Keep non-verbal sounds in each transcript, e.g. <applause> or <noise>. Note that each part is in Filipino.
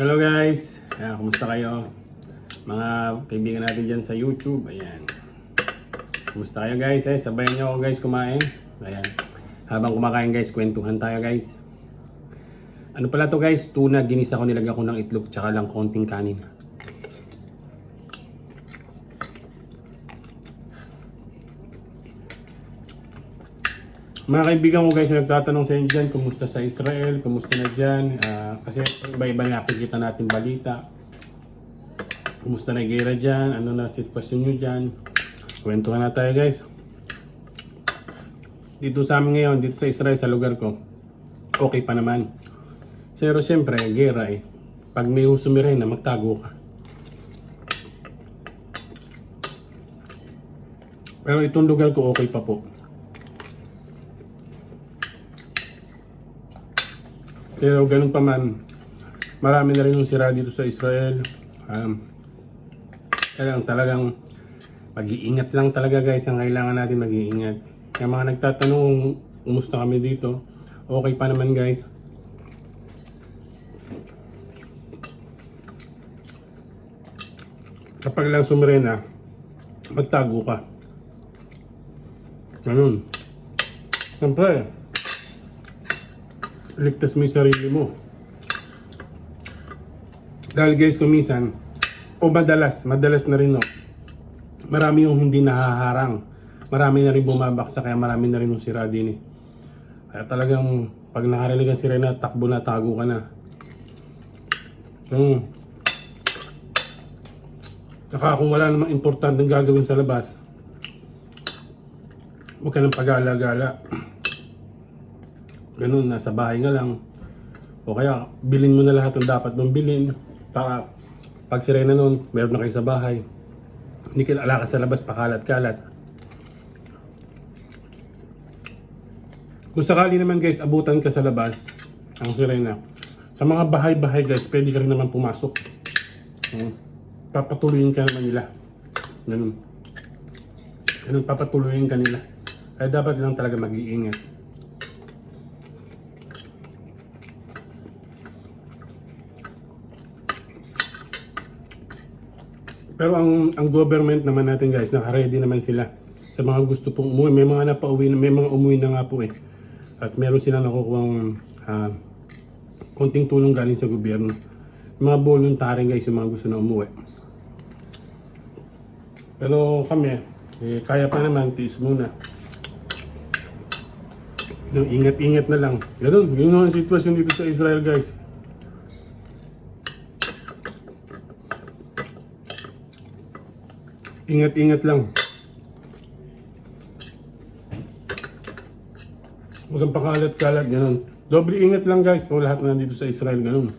Hello guys! Ayan, kumusta kayo? Mga kaibigan natin dyan sa YouTube. Ayan. Kumusta kayo guys? Eh, sabayan niyo ako guys kumain. Ayan. Habang kumakain guys, kwentuhan tayo guys. Ano pala to guys? Tuna, ginisa ko, nilagyan ko ng itlog, tsaka lang konting kanin. Mga kaibigan ko guys, nagtatanong sa inyo dyan, kumusta sa Israel, kumusta na dyan, Ah, kasi iba-iba nakikita natin balita. Kumusta na gera dyan, ano na sitwasyon nyo dyan. Kwentuhan na tayo guys. Dito sa amin ngayon, dito sa Israel, sa lugar ko, okay pa naman. Pero siyempre, gera eh. Pag may usumire na, magtago ka. Pero itong lugar ko okay pa po. Pero ganun pa man, marami na rin yung sira dito sa Israel. Um, talagang, talagang mag-iingat lang talaga guys ang kailangan natin mag-iingat. Kaya mga nagtatanong, kumusta kami dito? Okay pa naman guys. Kapag lang sumirena, magtago ka. Ganun. Siyempre, ligtas mo yung sarili mo. Dahil guys, kumisan, o madalas, madalas na rin no, marami yung hindi nahaharang. Marami na rin bumabaksa, kaya marami na rin yung sira din eh. Kaya talagang, pag nakarinig ang sirena, takbo na, tago ka na. Hmm. Saka kung wala namang importanteng gagawin sa labas, huwag ka ng pag-alagala. Ganun, nasa bahay nga lang. O kaya, bilin mo na lahat ng dapat mong bilin para pag sirena nun, meron na kayo sa bahay. Hindi ka sa labas, pakalat-kalat. Kung sakali naman guys, abutan ka sa labas, ang sirena. Sa mga bahay-bahay guys, pwede ka rin naman pumasok. Hmm. Papatuloyin ka naman nila. Ganun. Ganun, papatuloyin ka nila. Kaya dapat lang talaga mag-iingat. Pero ang ang government naman natin guys, naka-ready naman sila sa mga gusto pong umuwi. May mga napauwi, na- may mga umuwi na nga po eh. At meron silang nakukuhang ah, konting tulong galing sa gobyerno. Mga voluntary guys, yung mga gusto na umuwi. Pero kami, eh, kaya pa naman, tiis muna. Ingat-ingat na lang. Ganun, yun ang sitwasyon dito sa Israel guys. Ingat-ingat lang. Huwag kang pakalat-kalat, ganun. Doble ingat lang guys kung lahat na nandito sa Israel, ganun.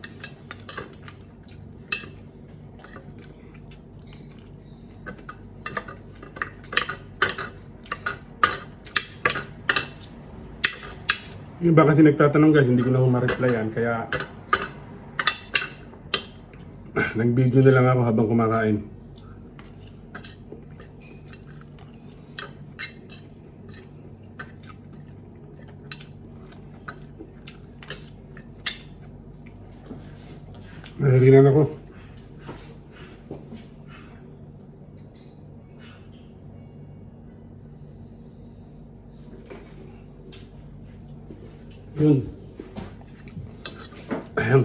Yung iba kasi nagtatanong guys, hindi ko na humareply yan, kaya <clears throat> nag-video na lang ako habang kumakain. Nahirinan ako. Yun. Ayan.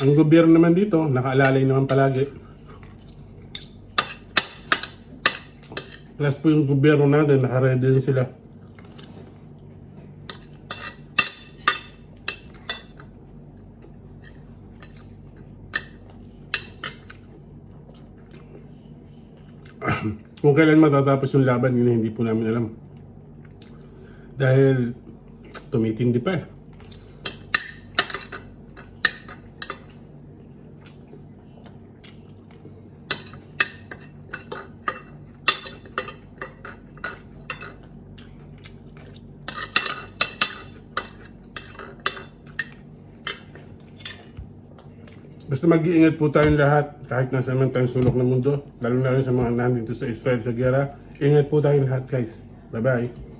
Ang gobyerno naman dito, nakaalalay naman palagi. Plus po yung gobyerno natin, nakaredy din sila. <clears throat> Kung kailan matatapos yung laban, yun hindi po namin alam. Dahil tumitindi pa eh. Basta mag-iingat po tayong lahat kahit nasa man tayong sulok ng mundo. Lalo na rin sa mga nandito sa Israel sa gera. Ingat po tayong lahat guys. Bye-bye.